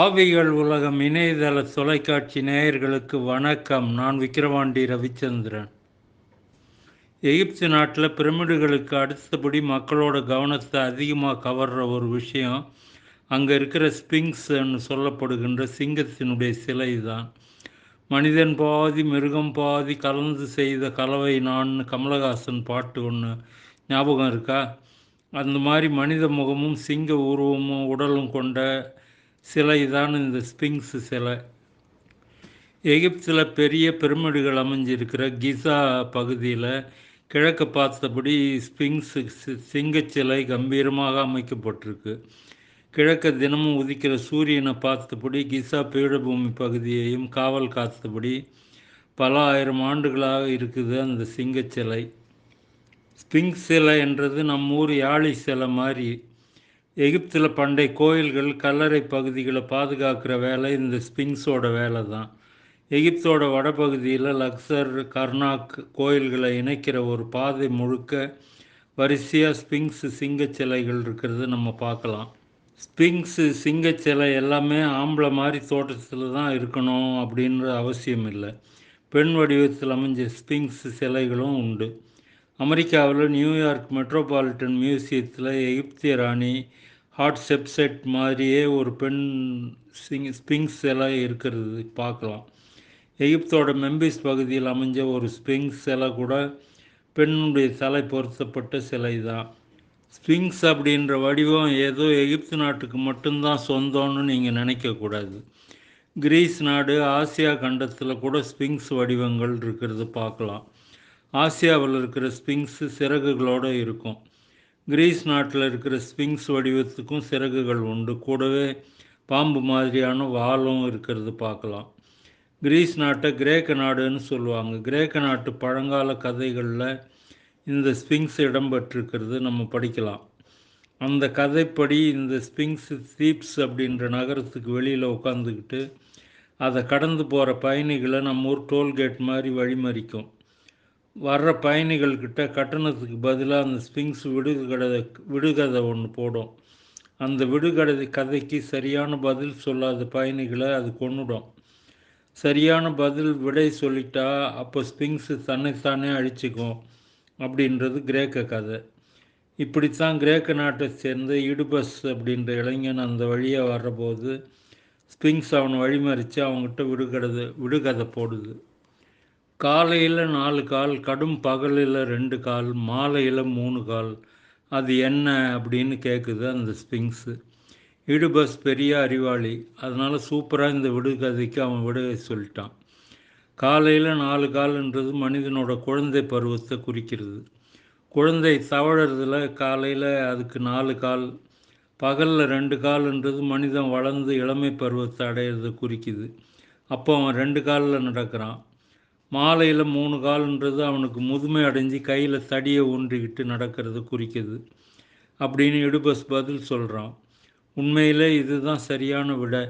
ஆவிகள் உலகம் இணையதள தொலைக்காட்சி நேயர்களுக்கு வணக்கம். நான் விக்கிரவாண்டி ரவிச்சந்திரன். எகிப்து நாட்டில் பிரமிடுகளுக்கு அடுத்தபடி மக்களோட கவனத்தை அதிகமாக கவர்ற ஒரு விஷயம் அங்கே இருக்கிற ஸ்பிங்ஸ்ன்னு சொல்லப்படுகின்ற சிங்கத்தினுடைய சிலை தான் மனிதன் பாதி மிருகம் பாதி கலந்து செய்த கலவை நான் கமலஹாசன் பாட்டு ஒன்று ஞாபகம் இருக்கா? அந்த மாதிரி மனித முகமும் சிங்க உருவமும் உடலும் கொண்ட சிலை தான் இந்த ஸ்பிங்ஸ் சிலை. எகிப்தில் பெரிய பிரமிடுகள் அமைஞ்சிருக்கிற கிசா பகுதியில் கிழக்கு பார்த்தபடி ஸ்பிங்ஸ் சிங்க சிலை கம்பீரமாக அமைக்கப்பட்டிருக்கு. கிழக்க தினமும் உதிக்கிற சூரியனை பார்த்தபடி கிசா பீடபூமி பகுதியையும் காவல் காத்தபடி பல ஆயிரம் ஆண்டுகளாக இருக்குது அந்த சிங்க சிலை ஸ்பிங்ஸ் சிலை என்றது நம்ம ஊர் யாழி சிலை மாதிரி. எகிப்தில் பண்டைய கோயில்கள் கல்லறை பகுதிகளை பாதுகாக்கிற வேலை இந்த ஸ்பிங்ஸோட வேலை தான். எகிப்தோட வடபகுதியில் லக்சர் கர்னாக் கோயில்களை இணைக்கிற ஒரு பாதை முழுக்க வரிசையாக ஸ்பிங்ஸ் சிங்க சிலைகள் இருக்கிறது நம்ம பார்க்கலாம். ஸ்பிங்ஸு சிங்க சிலை எல்லாமே ஆம்பளை மாதிரி தோட்டத்தில் தான் இருக்கணும் அப்படின்ற அவசியம் இல்லை. பெண் வடிவத்தில் அமைஞ்ச ஸ்பிங்ஸ் சிலைகளும் உண்டு. அமெரிக்காவில் நியூயார்க் மெட்ரோபாலிட்டன் மியூசியத்தில் எகிப்திய ராணி ஹாட் செப்செட் மாதிரியே ஒரு பெண் சிங் ஸ்பிங்ஸ் எல்லாம் இருக்கிறது பார்க்கலாம். எகிப்தோட மெம்பிஸ் பகுதியில் அமைஞ்ச ஒரு ஸ்பிங்ஸ் சிலை கூட பெண்ணுடைய தலை பொருத்தப்பட்ட சிலை தான். ஸ்பிங்ஸ் அப்படின்ற வடிவம் ஏதோ எகிப்து நாட்டுக்கு மட்டும்தான் சொந்தம்னு நீங்கள் நினைக்கக்கூடாது. கிரீஸ் நாடு ஆசியா கண்டத்தில் கூட ஸ்பிங்ஸ் வடிவங்கள் இருக்கிறது பார்க்கலாம். ஆசியாவில் இருக்கிற ஸ்பிங்ஸ் சிறகுகளோடு இருக்கும். கிரீஸ் நாட்டில் இருக்கிற ஸ்பிங்ஸ் வடிவத்துக்கும் சிறகுகள் உண்டு. கூடவே பாம்பு மாதிரியான வாலும் இருக்கிறது பார்க்கலாம். கிரீஸ் நாட்டை கிரேக்க நாடுன்னு சொல்லுவாங்க. கிரேக்க நாட்டு பழங்கால கதைகளில் இந்த ஸ்பிங்ஸ் இடம்பெற்றிருக்கிறது. நம்ம படிக்கலாம். அந்த கதைப்படி இந்த ஸ்பிங்ஸ் தீப்ஸ் அப்படின்ற நகரத்துக்கு வெளியில் உட்காந்துக்கிட்டு அதை கடந்து போகிற பயணிகளை நம்ம ஊர் டோல்கேட் மாதிரி வழிமறிக்கும். வர்ற பயணிகள்கிட்ட கட்டணத்துக்கு பதிலாக அந்த ஸ்பிங்ஸ் விடுகதை விடுகதை ஒன்று போடும். அந்த விடுகதை கதைக்கு சரியான பதில் சொல்லாத பயணிகளை அது கொண்டுடும் சரியான பதில் விடை சொல்லிட்டா அப்போ ஸ்பிங்ஸு தன்னைத்தானே அழிச்சிக்கும் அப்படின்றது கிரேக்க கதை. இப்படித்தான் கிரேக்க நாட்டை சேர்ந்த இடுபஸ் அப்படின்ற இளைஞன் அந்த வழியாக வர்றபோது ஸ்பிங்ஸ் அவனை வழிமறித்து அவங்ககிட்ட விடுகதை விடுகதை போடுது. காலையில் நாலு கால் கடும் பகலில் ரெண்டு கால் மாலையில் மூணு கால். அது என்ன அப்படின்னு கேட்குது அந்த ஸ்பிங்ஸு இடுபஸ் பெரிய அறிவாளி. அதனால் சூப்பராக இந்த விடுகதைக்கு அவன் விடுகை சொல்லிட்டான். காலையில் நாலு கால்ன்றது மனிதனோட குழந்தை பருவத்தை குறிக்கிறது. குழந்தை தவழறதுல காலையில் அதுக்கு நாலு கால் பகலில் ரெண்டு கால்ன்றது மனிதன் வளர்ந்து இளமை பருவத்தை அடையிறதை குறிக்குது. அப்போ அவன் ரெண்டு காலில் நடக்கிறான். மாலையில் மூணு கால்ன்றது அவனுக்கு முதுமை அடைஞ்சு கையில் தடியை ஊன்றிக்கிட்டு நடக்கிறது குறிக்குது. அப்படின்னு இடுபஸ் பதில் சொல்கிறான் உண்மையில் இதுதான் சரியான விடை.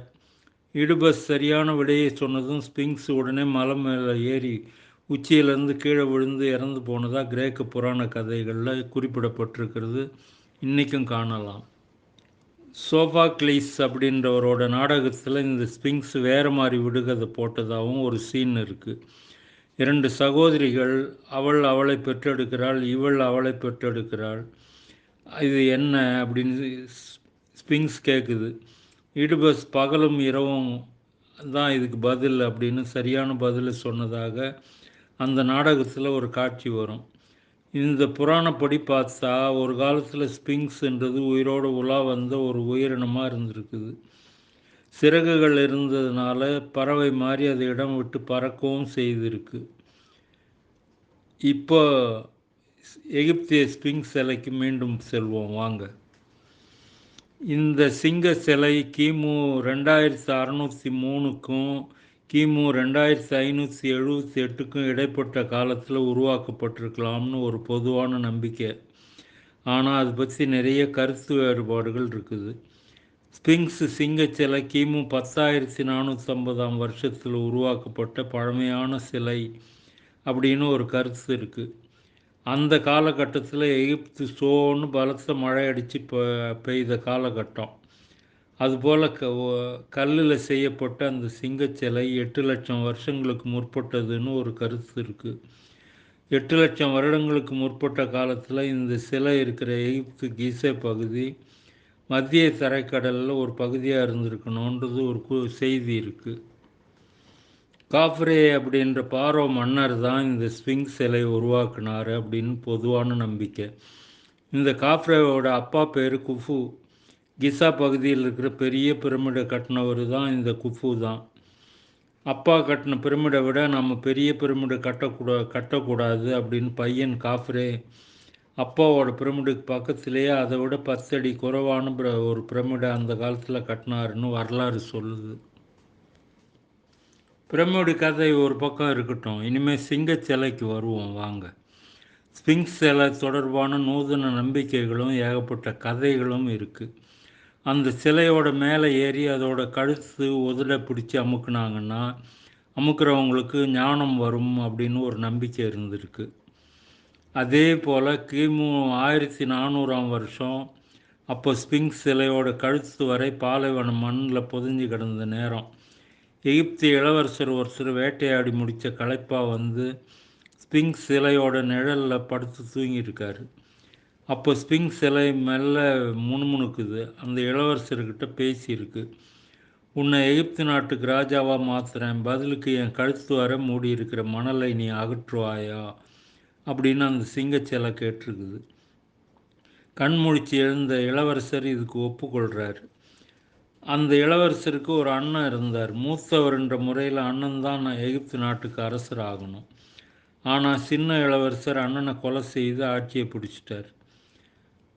இடுபஸ் சரியான விடையை சொன்னதும் ஸ்பிங்ஸ் உடனே மலை மேலே ஏறி உச்சியிலேருந்து கீழே விழுந்து இறந்து போனதாக கிரேக்க புராண கதைகளில் குறிப்பிடப்பட்டிருக்கிறது. இன்றைக்கும் காணலாம். சோஃபா கிளீஸ் அப்படின்றவரோட நாடகத்தில் இந்த ஸ்பிங்ஸ் வேறு மாதிரி விடுகதை போட்டதாகவும் ஒரு சீன் இருக்குது இரண்டு சகோதரிகள் அவள் அவளை பெற்றெடுக்கிறாள் இவள் அவளை பெற்றெடுக்கிறாள். இது என்ன அப்படின்னு ஸ்பிங்ஸ் கேட்குது இடுபஸ் பகலும் இரவும் தான் இதுக்கு பதில் அப்படின்னு சரியான பதில் சொன்னதாக அந்த நாடகத்தில் ஒரு காட்சி வரும். இந்த புராணப்படி பார்த்தா ஒரு காலத்தில் ஸ்பிங்ஸ்ன்றது உயிரோடு உலா வந்த ஒரு உயிரினமாக இருந்திருக்குது. சிறகுகள் இருந்ததுனால பறவை மாதிரி அது இடம் விட்டு பறக்கவும் செய்திருக்கு. இப்போ எகிப்திய ஸ்பிங் சிலைக்கு மீண்டும் செல்வோம் வாங்க. இந்த சிங்க சிலை கிமு ரெண்டாயிரத்தி அறநூற்றி மூணுக்கும் கிமு ரெண்டாயிரத்தி ஐநூற்றி எழுபத்தி எட்டுக்கும் இடைப்பட்ட காலத்தில் உருவாக்கப்பட்டிருக்கலாம்னு ஒரு பொதுவான நம்பிக்கை. ஆனால் அதை பற்றி நிறைய கருத்து வேறுபாடுகள் இருக்குது. ஸ்பிங்ஸ் சிங்க சிலை கிமு பத்தாயிரத்தி நானூற்றி ஐம்பதாம் வருஷத்தில் உருவாக்கப்பட்ட பழமையான சிலை அப்படின்னு ஒரு கருத்து இருக்குது அந்த காலகட்டத்தில் எகிப்து சோன்னு பலத்த மழை அடித்து பெய்த காலகட்டம். அதுபோல் க கல்லில் செய்யப்பட்ட அந்த சிங்கச்சிலை எட்டு லட்சம் வருஷங்களுக்கு முற்பட்டதுன்னு ஒரு கருத்து இருக்குது எட்டு லட்சம் வருடங்களுக்கு முற்பட்ட காலத்தில் இந்த சிலை இருக்கிற எகிப்து கீசே பகுதி மத்திய தரைக்கடலில் ஒரு பகுதியாக இருந்திருக்கணுன்றது ஒரு கு செய்தி இருக்குது காஃப்ரே அப்படின்ற பாரோ மன்னர் தான் இந்த ஸ்விங் சிலை உருவாக்குனார் அப்படின்னு பொதுவான நம்பிக்கை. இந்த காஃப்ரேவோட அப்பா பேர் குஃபு. கிசா பகுதியில் இருக்கிற பெரிய பிரமிடை கட்டினவர் தான் இந்த குஃபு தான். அப்பா கட்டின பிரமிடை விட நம்ம பெரிய பிரமிடை கட்டக்கூடா கட்டக்கூடாது அப்படின்னு பையன் காஃப்ரே அப்பாவோட பிரமிடுக்கு பக்கத்துலேயே அதை விட பத்தடி குறைவான ஒரு பிரமிடை அந்த காலத்தில் கட்டினாருன்னு வரலாறு சொல்லுது. பிரமிடு கதை ஒரு பக்கம் இருக்கட்டும் இனிமேல் சிங்க சிலைக்கு வருவோம் வாங்க. ஸ்பிங்ஸ் சிலை தொடர்பான நூதன நம்பிக்கைகளும் ஏகப்பட்ட கதைகளும் இருக்குது அந்த சிலையோட மேலே ஏறி அதோட கழுத்து உதட பிடிச்சி அமுக்குனாங்கன்னா அமுக்குறவங்களுக்கு ஞானம் வரும் அப்படின்னு ஒரு நம்பிக்கை இருந்திருக்கு. அதே போல் கிமு ஆயிரத்தி நானூறாம் வருஷம் அப்போ ஸ்பிங்ஸ் சிலையோட கழுத்து வரை பாலைவனம் மண்ணில் பொதிஞ்சு கிடந்த நேரம். எகிப்து இளவரசர் ஒருத்தர் வேட்டையாடி முடித்த களைப்பாக வந்து ஸ்பிங்ஸ் சிலையோட நிழலில் படுத்து தூங்கியிருக்காரு. அப்போ ஸ்பிங்ஸ் சிலை மெல்ல முணுமுணுக்குது. அந்த இளவரசர்கிட்ட பேசியிருக்கு. உன்னை எகிப்து நாட்டுக்கு ராஜாவாக மாற்றுறேன் பதிலுக்கு என் கழுத்து வர மூடி இருக்கிற மணலை நீ அகற்றுவாயா? அப்படின்னு அந்த சிங்கச்சிலை கேட்டிருக்குது. கண்முழிச்சு எழுந்த இளவரசர் இதுக்கு ஒப்புக்கொள்கிறார் அந்த இளவரசருக்கு ஒரு அண்ணன் இருந்தார். மூத்தவர்ன்ற முறையில் அண்ணன் தான் எகிப்து நாட்டுக்கு அரசர் ஆகணும் ஆனால் சின்ன இளவரசர் அண்ணனை கொலை செய்து ஆட்சியை பிடிச்சிட்டார்.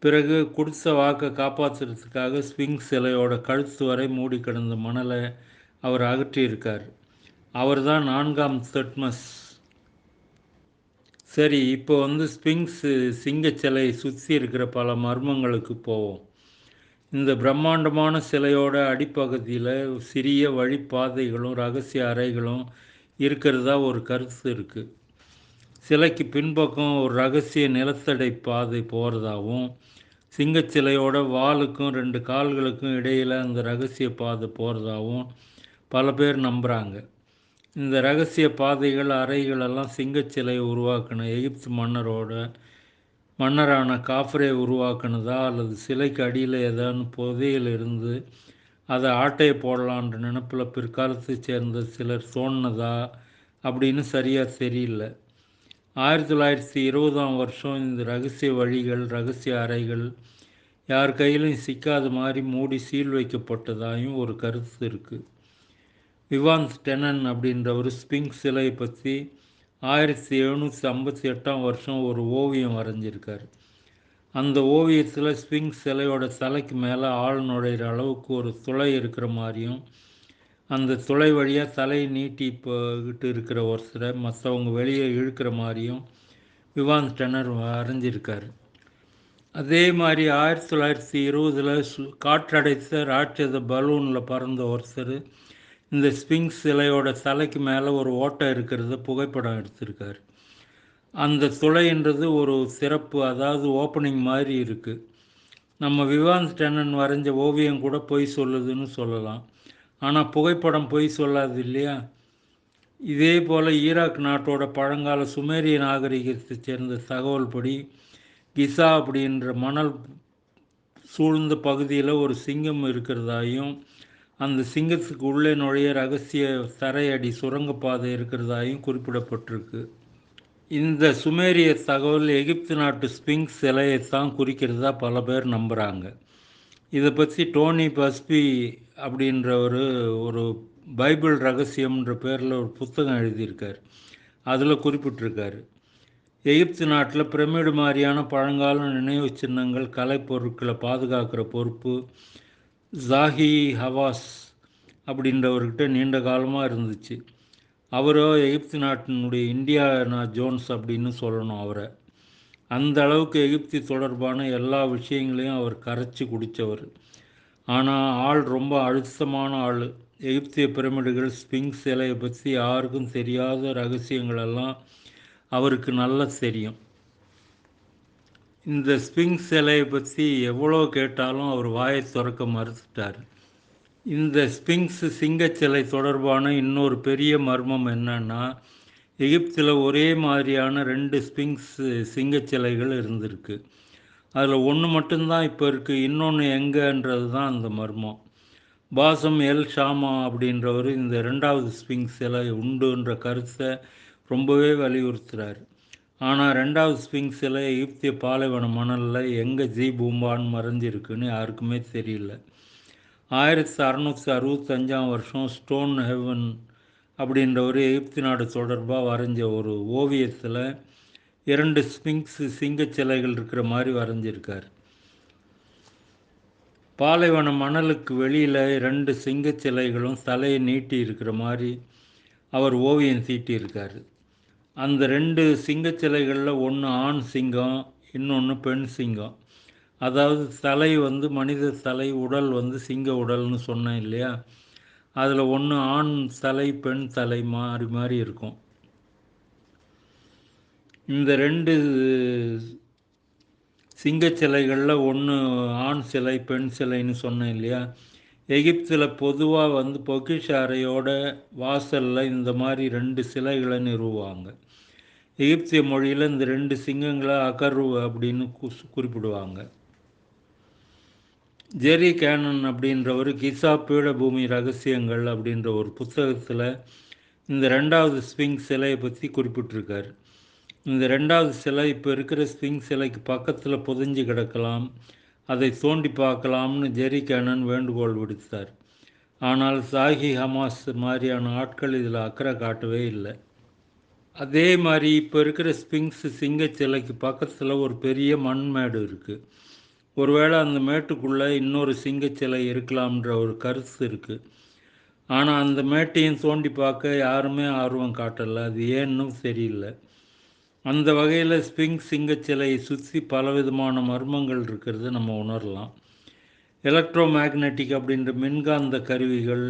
பிறகு கொடுத்த வாக்கை காப்பாற்றுறதுக்காக ஸ்விங் சிலையோட கழுத்து வரை மூடி கிடந்த மணலை அவர் அகற்றியிருக்கார். அவர் தான் நான்காம் தட்மஸ் சரி இப்போ வந்து ஸ்பிங்ஸு சிங்க சிலை சுற்றி இருக்கிற பல மர்மங்களுக்கு போவோம். இந்த பிரம்மாண்டமான சிலையோட அடிப்பகுதியில் சிறிய வழிப்பாதைகளும் ரகசிய அறைகளும் இருக்கிறதா ஒரு கருத்து இருக்குது சிலைக்கு பின்பக்கம் ஒரு ரகசிய நிலத்தடை பாதை போகிறதாவும் சிங்கச்சிலையோட வாலுக்கும் ரெண்டு கால்களுக்கும் இடையில் அந்த ரகசிய பாதை போகிறதாவும் பல பேர் நம்புகிறாங்க இந்த ரகசிய பாதைகள் அறைகளெல்லாம் சிங்கச்சிலை உருவாக்கின எகிப்து மன்னரோட மன்னரான காஃப்ரே உருவாக்குனதா அல்லது சிலைக்கு அடியில் ஏதாவது புதையில் இருந்து அதை ஆட்டையை போடலான்ற நினப்பில் பிற்காலத்தை சேர்ந்த சிலர் சோன்னதா அப்படின்னு சரியாக தெரியல. ஆயிரத்தி தொள்ளாயிரத்தி இருபதாம் வருஷம் இந்த ரகசிய வழிகள் ரகசிய அறைகள் யார் கையிலும் சிக்காத மாதிரி மூடி சீல் வைக்கப்பட்டதாயும் ஒரு கருத்து இருக்குது விவான்ஸ் டெனன் அப்படின்ற ஒரு சிலையை பற்றி ஆயிரத்தி எழுநூற்றி ஐம்பத்தி எட்டாம் வருஷம் ஒரு ஓவியம் வரைஞ்சிருக்கார். அந்த ஓவியத்தில் ஸ்பிங்க் சிலையோட தலைக்கு மேலே ஆள் நுழையிற அளவுக்கு ஒரு துளை இருக்கிற மாதிரியும் அந்த துளை வழியாக தலையை நீட்டி போகிட்டு இருக்கிற ஒருத்தரை மற்றவங்க வெளியே இழுக்கிற மாதிரியும் விவான் டெனர் வரைஞ்சிருக்கார். அதே மாதிரி ஆயிரத்தி தொள்ளாயிரத்தி இருபதில் காற்றடைத்த ராட்சத பலூனில் பறந்த ஒருத்தர் இந்த ஸ்பிங்ஸ் சிலையோட தலைக்கு மேலே ஒரு ஓட்டை இருக்கிறத புகைப்படம் எடுத்திருக்காரு. அந்த துளைன்றது ஒரு சிறப்பு அதாவது ஓப்பனிங் மாதிரி இருக்குது நம்ம விவாந்த் டென்னன் வரைஞ்ச ஓவியம் கூட பொய் சொல்லுதுன்னு சொல்லலாம். ஆனால் புகைப்படம் பொய் சொல்லாது இல்லையா? இதே போல் ஈராக் நாட்டோட பழங்கால சுமேரிய நாகரிகத்தை சேர்ந்த தகவல் படி கிசா அப்படின்ற மணல் சூழ்ந்த பகுதியில் ஒரு சிங்கம் இருக்கிறதாயும் அந்த சிங்கத்துக்கு உள்ளே நுழைய ரகசிய தரையடி சுரங்கப்பாதை இருக்கிறதாயும் குறிப்பிடப்பட்டிருக்கு. இந்த சுமேரிய தகவல் எகிப்து நாட்டு ஸ்பிங்ஸ் சிலையை தான் குறிக்கிறதா பல பேர் நம்புகிறாங்க இதை பற்றி டோனி பஸ்பி அப்படின்ற ஒரு ஒரு பைபிள் ரகசியம்ன்ற பேரில் ஒரு புத்தகம் எழுதியிருக்கார். அதில் குறிப்பிட்டிருக்காரு. எகிப்து நாட்டில் பிரமிடு மாதிரியான பழங்கால நினைவு சின்னங்கள் கலைப்பொருட்களை பாதுகாக்கிற பொறுப்பு ஜாஹி ஹவாஸ் அப்படின்றவர்கிட்ட நீண்ட காலமாக இருந்துச்சு. அவரோ எகிப்து நாட்டினுடைய இந்தியானா ஜோன்ஸ் அப்படின்னு சொல்லணும் அவரை. அந்த அளவுக்கு எகிப்தி தொடர்பான எல்லா விஷயங்களையும் அவர் கரைச்சி குடித்தவர் ஆனால் ஆள் ரொம்ப அழுத்தமான ஆள். எகிப்திய பிரமிடுகள் ஸ்பிங்ஸ் சிலையை பற்றி யாருக்கும் தெரியாத ரகசியங்களெல்லாம் அவருக்கு நல்லா தெரியும். இந்த ஸ்பிங்ஸ் சிலையை பற்றி எவ்வளோ கேட்டாலும் அவர் வாயை திறக்க மறுத்துட்டார். இந்த ஸ்பிங்ஸ் சிங்கச்சிலை தொடர்பான இன்னொரு பெரிய மர்மம் என்னன்னா எகிப்தில் ஒரே மாதிரியான ரெண்டு ஸ்பிங்ஸ் சிங்கச்சிலைகள் இருந்திருக்கு. அதில் ஒன்று மட்டும்தான் இப்போ இருக்குது இன்னொன்று எங்கன்றது தான் அந்த மர்மம். பாசம் எல் ஷாமா அப்படின்றவர் இந்த ரெண்டாவது ஸ்பிங்ஸ் சிலை உண்டுன்ற கருத்தை ரொம்பவே வலியுறுத்துகிறார் ஆனால் ரெண்டாவது ஸ்பிங்ஸில் ஈப்திய பாலைவன மணலில் எங்கே ஜி பூம்பான்னு மறைஞ்சிருக்குன்னு யாருக்குமே தெரியல. ஆயிரத்தி அறநூற்றி அறுபத்தஞ்சாம் வருஷம் ஸ்டோன் ஹெவன் அப்படின்ற ஒரு எகிப்து நாடு தொடர்பாக வரைஞ்ச ஒரு ஓவியத்தில் இரண்டு ஸ்பிங்ஸ் சிங்க சிலைகள் இருக்கிற மாதிரி வரைஞ்சிருக்கார். பாலைவன மணலுக்கு வெளியில் ரெண்டு சிங்க சிலைகளும் தலையை நீட்டி இருக்கிற மாதிரி அவர் ஓவியம் தீட்டியிருக்கார் அந்த ரெண்டு சிங்க சிலைகளில் ஒன்று ஆண் சிங்கம் இன்னொன்று பெண் சிங்கம். அதாவது தலை வந்து மனித தலை உடல் வந்து சிங்க உடல்னு சொன்னேன் இல்லையா? அதில் ஒன்று ஆண் தலை பெண் தலை மாறி மாறி இருக்கும். இந்த ரெண்டு சிங்க சிலைகளில் ஒன்று ஆண் சிலை பெண் சிலைன்னு சொன்னேன் இல்லையா? எகிப்தில் பொதுவாக வந்து பொக்கிஷ அறையோட வாசலில் இந்த மாதிரி ரெண்டு சிலைகளை நிறுவுவாங்க. எகிப்திய மொழியில் இந்த ரெண்டு சிங்கங்களை அகர்வு அப்படின்னு குறிப்பிடுவாங்க. ஜெரி கேனன் அப்படின்றவர் கிசா பீடபூமி ரகசியங்கள் அப்படின்ற ஒரு புத்தகத்தில் இந்த ரெண்டாவது ஸ்விங் சிலையை பற்றி குறிப்பிட்டிருக்கார். இந்த ரெண்டாவது சிலை இப்போ இருக்கிற ஸ்விங் சிலைக்கு பக்கத்தில் புதைஞ்சு கிடக்கலாம். அதை தோண்டி பார்க்கலாம்னு ஜெரி கேனன் வேண்டுகோள் விடுத்தார். ஆனால் சாஹி ஹமாஸ் மாதிரியான ஆட்கள் இதில் அக்கறை காட்டவே இல்லை. அதே மாதிரி இப்போ இருக்கிற ஸ்பிங்ஸ் சிங்க சிலைக்கு பக்கத்தில் ஒரு பெரிய மண் மேடு இருக்குது ஒருவேளை அந்த மேட்டுக்குள்ளே இன்னொரு சிங்க சிலை இருக்கலாம்ன்ற ஒரு கருத்து இருக்குது ஆனால் அந்த மேட்டையும் தோண்டி பார்க்க யாருமே ஆர்வம் காட்டலை. அது ஏன்னு தெரியல அந்த வகையில் ஸ்பிங் சிங்க சிலையை சுற்றி பலவிதமான மர்மங்கள் இருக்கிறது நம்ம உணரலாம். எலக்ட்ரோ மேக்னெட்டிக் அப்படின்ற மின்காந்த கருவிகள்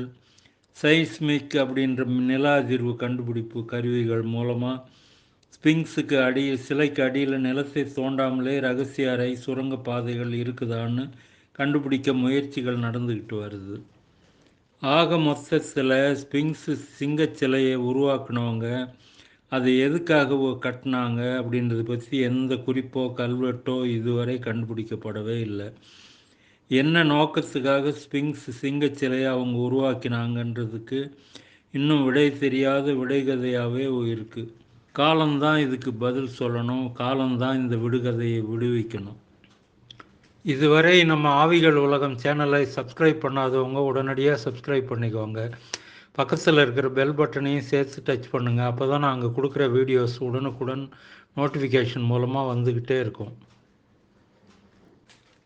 சைஸ்மிக் அப்படின்ற நில அதிர்வு கண்டுபிடிப்பு கருவிகள் மூலமாக ஸ்பிங்ஸுக்கு அடி சிலைக்கு அடியில் நிலத்தை தோண்டாமலே ரகசிய அறை சுரங்க பாதைகள் இருக்குதான்னு கண்டுபிடிக்க முயற்சிகள் நடந்துக்கிட்டு வருது. ஆக மொத்த சில ஸ்பிங்ஸு சிங்க சிலையை உருவாக்குனவங்க அதை எதுக்காக கட்டினாங்க அப்படின்றத பற்றி எந்த குறிப்போ கல்வெட்டோ இதுவரை கண்டுபிடிக்கப்படவே இல்லை. என்ன நோக்கத்துக்காக ஸ்பிங்ஸ் சிங்க சிலையை அவங்க உருவாக்கினாங்கன்றதுக்கு இன்னும் விடை தெரியாத விடைகதையாகவே இருக்குது காலம்தான் இதுக்கு பதில் சொல்லணும். காலம்தான் இந்த விடுகதையை விடுவிக்கணும். இதுவரை நம்ம ஆவிகள் உலகம் சேனலை சப்ஸ்கிரைப் பண்ணாதவங்க உடனடியாக சப்ஸ்கிரைப் பண்ணிக்கோங்க. பக்கத்தில் இருக்கிற பெல் பட்டனையும் சேர்த்து டச் பண்ணுங்கள் அப்போ தான் நாங்கள் கொடுக்குற வீடியோஸ் உடனுக்குடன் நோட்டிஃபிகேஷன் மூலமாக வந்துக்கிட்டே இருக்கும்.